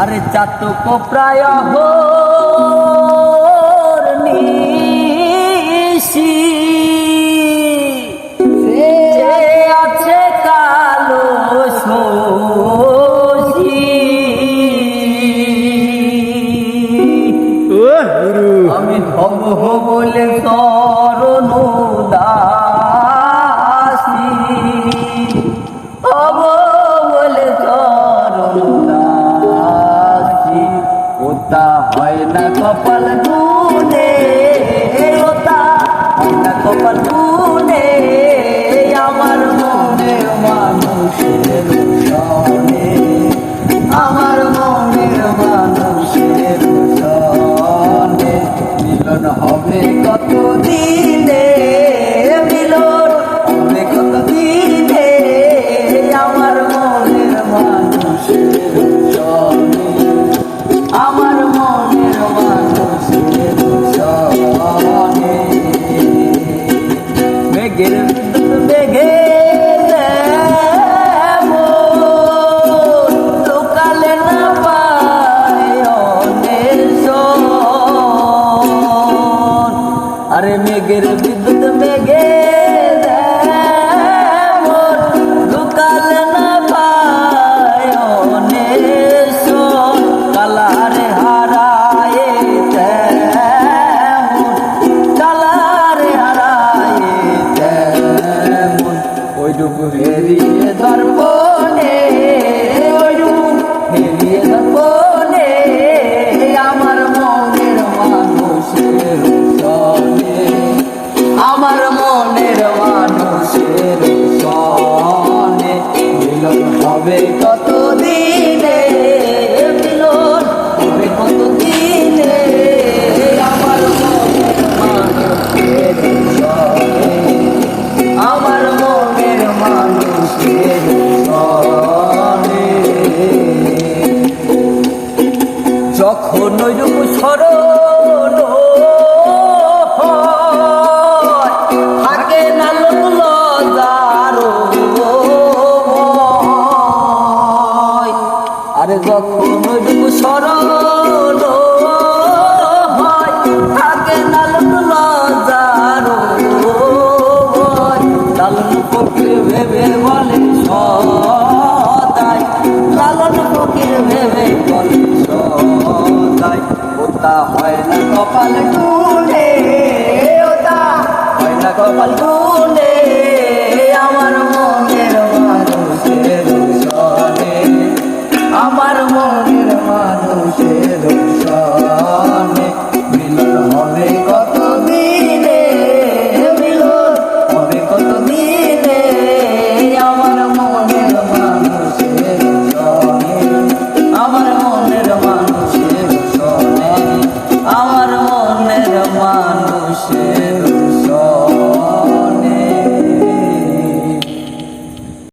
আরে চাতক প্রায় নিশি। সে আছে কালো আমি হব বলে তরণ ওটা হয় না কপাল গুনে ওটা হয় না কপাল গুনে আমার মনে মানুষের সনে আমার মনের মানুষের সনে মিলন হবে আরে মেঘের বিদ্যুৎ হবে কত দিনে মিলন হবে কত দিনে আমার মানুষের আমার মনের মানুষের যখন ওইরূপ স্মরণ আরে যখন স্মরণ হয়, থাকে না লজ্জার লালন ফকির ভেবে বলে সদাই। লালন ফকির ভেবে বলে সদাই। ওটা হয় না কপাল গুনে ওটা হয় না কপাল গুনে você.